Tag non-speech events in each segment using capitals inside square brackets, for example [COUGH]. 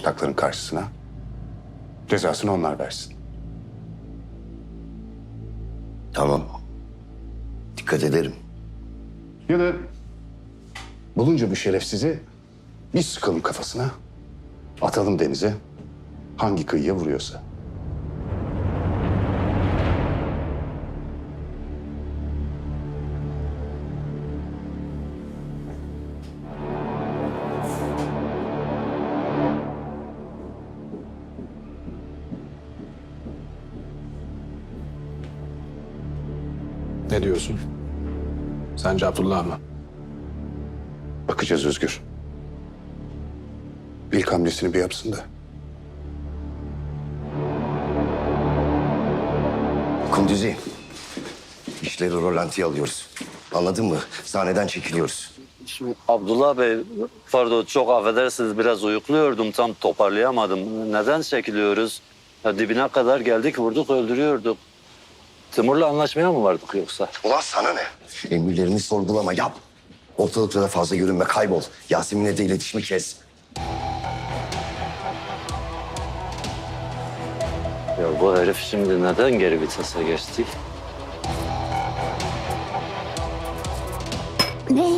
ortakların karşısına. Cezasını onlar versin. Tamam. Dikkat ederim. Ya da bulunca bir şerefsizi bir sıkalım kafasına. Atalım denize. Hangi kıyıya vuruyorsa. Ne diyorsun? Sence Abdullah mı? Bakacağız Özgür. İlk hamlesini bir yapsın da. Kunduzi. İşleri rolantiye alıyoruz. Anladın mı? Sahneden çekiliyoruz. Şimdi Abdullah Bey, pardon çok affedersiniz biraz uyukluyordum tam toparlayamadım. Neden çekiliyoruz? Ya dibine kadar geldik vurduk öldürüyorduk. Timur'la anlaşmaya mı vardık yoksa? Ulan sana ne? Emirlerini sorgulama yap. Ortalıkta da fazla görünme kaybol. Yasemin'le de iletişimi kes. Ya bu herif şimdi neden geri vitese geçti? Ne?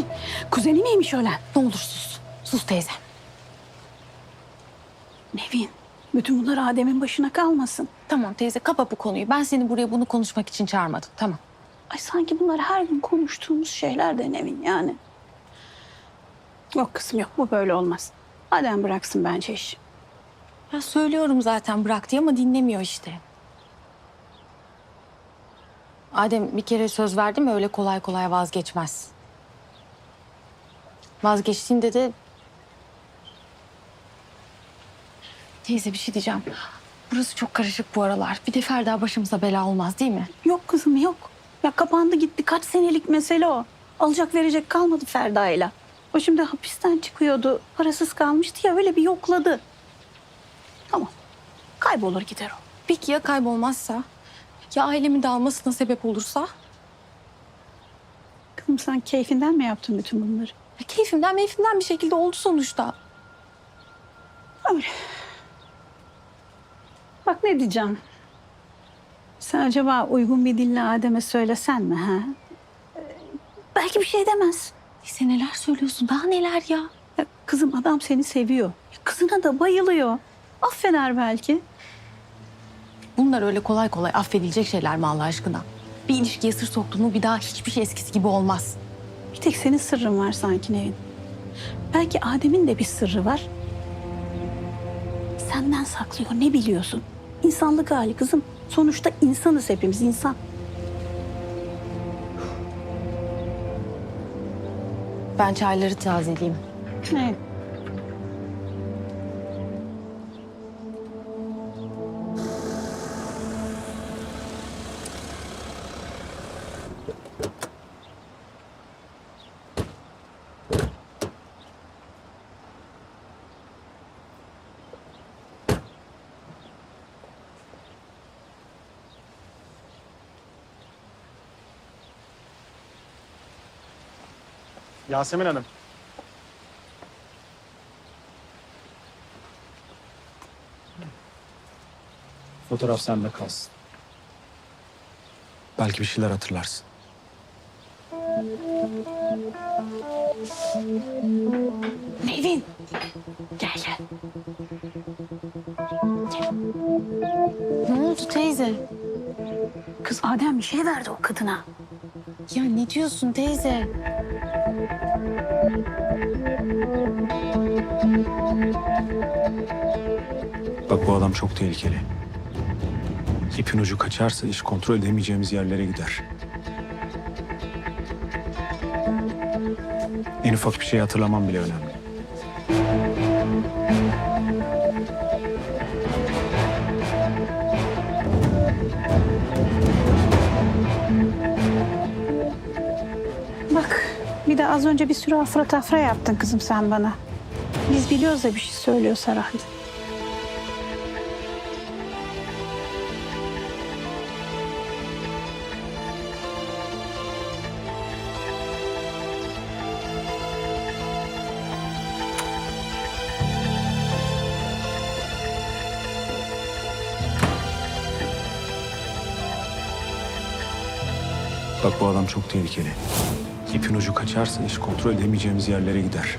Kuzeni miymiş ölen? Ne olur sus. Sus teyze. Nevin, bütün bunlar Adem'in başına kalmasın. Tamam teyze kapa bu konuyu. Ben seni buraya bunu konuşmak için çağırmadım. Tamam. Ay sanki bunlar her gün konuştuğumuz şeyler de Nevin yani. Yok kızım yok bu böyle olmaz. Adem bıraksın bence işi. Ya söylüyorum zaten bırak diye ama dinlemiyor işte. Adem bir kere söz verdi mi öyle kolay kolay vazgeçmez. Vazgeçtiğinde de... Teyze bir şey diyeceğim. Burası çok karışık bu aralar. Bir de Ferda başımıza bela olmaz değil mi? Yok kızım yok. Ya kapandı gitti kaç senelik mesele o. Alacak verecek kalmadı Ferda'yla. O şimdi hapisten çıkıyordu. Parasız kalmıştı ya öyle bir yokladı. Tamam. Kaybolur gider o. Peki ya kaybolmazsa? Ya ailemin dağılmasına sebep olursa? Kızım sen keyfinden mi yaptın bütün bunları? Ya keyfimden meyfimden bir şekilde oldu sonuçta. Öyle. Bak ne diyeceğim. Sen acaba uygun bir dille Adem'e söylesen mi ha? Belki bir şey demez. Neyse neler söylüyorsun daha neler ya. Ya kızım adam seni seviyor. Ya kızına da bayılıyor. Affeder belki. Bunlar öyle kolay kolay affedilecek şeyler mi Allah aşkına? Bir ilişkiye sır soktun mu bir daha hiçbir şey eskisi gibi olmaz. Bir tek senin sırrın var sanki Nevin. Belki Adem'in de bir sırrı var. Senden saklıyor ne biliyorsun? İnsanlık hali kızım. Sonuçta insanız hepimiz insan. Ben çayları tazeleyeyim. Ne? Yasemin Hanım. Fotoğraf sende kalsın. Belki bir şeyler hatırlarsın. Nevin. Gel gel. Ne oldu teyze? Kız Adem bir şey verdi o kadına. Ya ne diyorsun teyze? Bak bu adam çok tehlikeli. İpin ucu kaçarsa iş kontrol edemeyeceğimiz yerlere gider. En ufak bir şey hatırlamam bile önemli. Bak bir de az önce bir sürü afra tafra yaptın kızım sen bana. Biz biliyoruz da bir şey söylüyor herhalde. Bak bu adam çok tehlikeli. İpin ucu kaçarsa iş kontrol edemeyeceğimiz yerlere gider.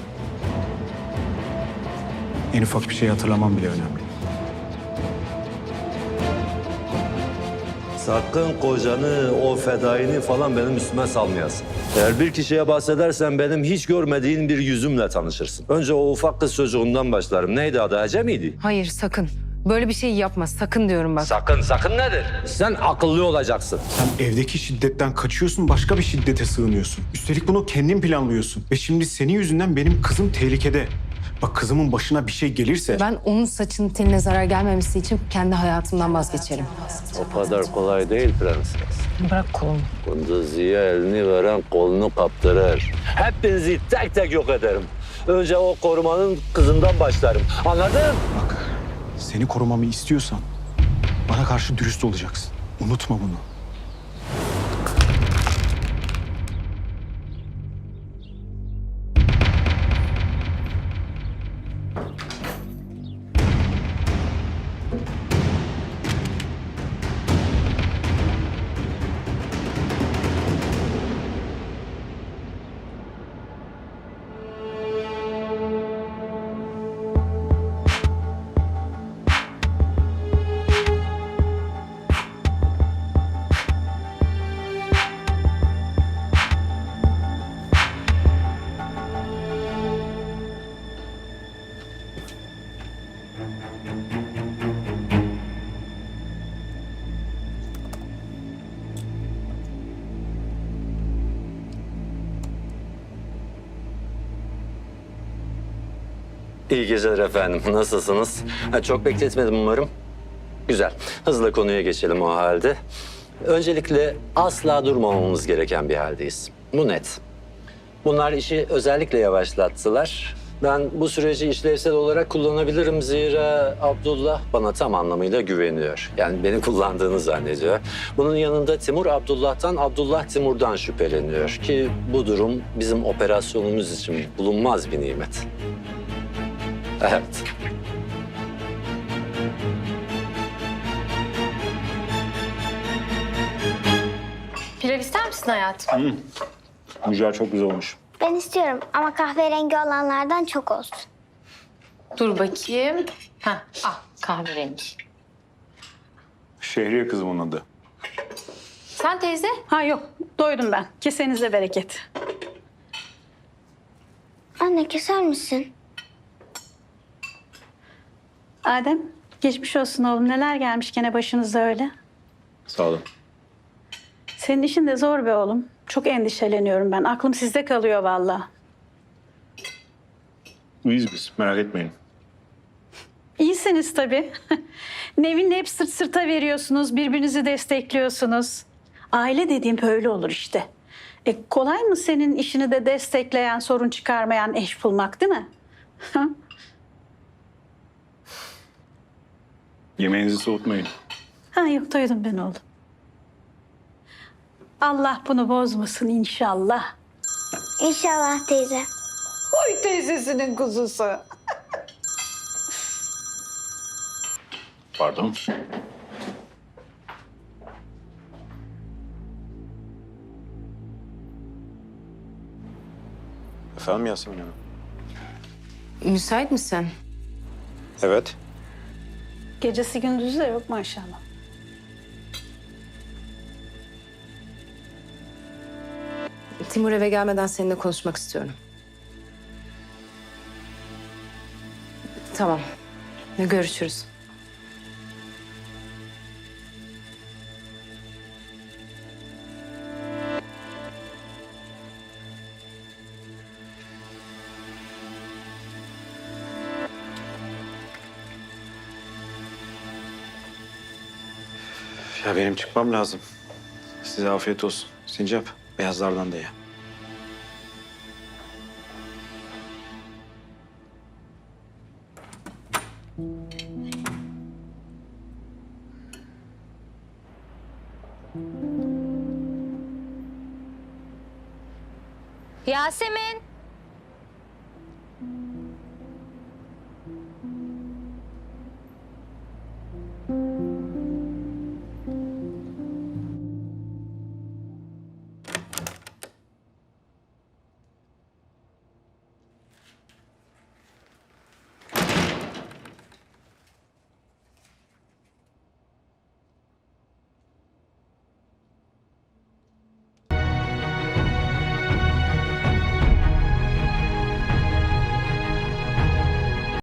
En ufak bir şey hatırlamam bile önemli. Sakın kocanı, o fedaini falan benim üstüme salmayasın. Eğer bir kişiye bahsedersen benim hiç görmediğin bir yüzümle tanışırsın. Önce o ufak kız çocuğundan başlarım. Neydi adı? Ece miydi? Hayır sakın. Böyle bir şey yapma. Sakın diyorum bak. Sakın, sakın nedir? Sen akıllı olacaksın. Sen evdeki şiddetten kaçıyorsun, başka bir şiddete sığınıyorsun. Üstelik bunu kendin planlıyorsun. Ve şimdi senin yüzünden benim kızım tehlikede. Bak kızımın başına bir şey gelirse... Ben onun saçının teline zarar gelmemesi için kendi hayatımdan vazgeçerim. O kadar kolay değil prenses. Bırak kolumu. Kunduzi'ye elini veren kolunu kaptırır. Hepinizi tek tek yok ederim. Önce o korumanın kızından başlarım. Anladın? Bak, seni korumamı istiyorsan bana karşı dürüst olacaksın. Unutma bunu. İyi geceler efendim. Nasılsınız? Ha, çok bekletmedim umarım. Güzel. Hızla konuya geçelim o halde. Öncelikle asla durmamamız gereken bir haldeyiz. Bu net. Bunlar işi özellikle yavaşlattılar. Ben bu süreci işlevsel olarak kullanabilirim zira Abdullah bana tam anlamıyla güveniyor. Yani beni kullandığını zannediyor. Bunun yanında Timur Abdullah'tan, Abdullah Timur'dan şüpheleniyor ki bu durum bizim operasyonumuz için bulunmaz bir nimet. Evet. Pilav ister misin hayatım? Mücver çok güzel olmuş. Ben istiyorum ama kahverengi olanlardan çok olsun. Dur bakayım. Ha, ah kahverengi. Şehriye kızımın adı. Sen teyze? Ha yok doydum ben. Kesenize bereket. Anne keser misin? Adem geçmiş olsun oğlum. Neler gelmiş gene başınıza öyle. Sağ olun. Senin işin de zor be oğlum. Çok endişeleniyorum ben. Aklım sizde kalıyor vallahi. İyiyiz biz, merak etmeyin. İyisiniz tabii. [LAUGHS] Nevin'le hep sırt sırta veriyorsunuz, birbirinizi destekliyorsunuz. Aile dediğim böyle olur işte. E kolay mı senin işini de destekleyen, sorun çıkarmayan eş bulmak değil mi? [LAUGHS] Yemeğinizi soğutmayın. ha yok doydum ben oğlum. Allah bunu bozmasın inşallah. İnşallah teyze. Oy teyzesinin kuzusu. Pardon. Efendim Yasemin Hanım? Müsait misin? Evet. Gecesi gündüzü de yok maşallah. Timur eve gelmeden seninle konuşmak istiyorum. Tamam. Görüşürüz. Ya benim çıkmam lazım. Size afiyet olsun. Sincap, beyazlardan da ye. Yasemin.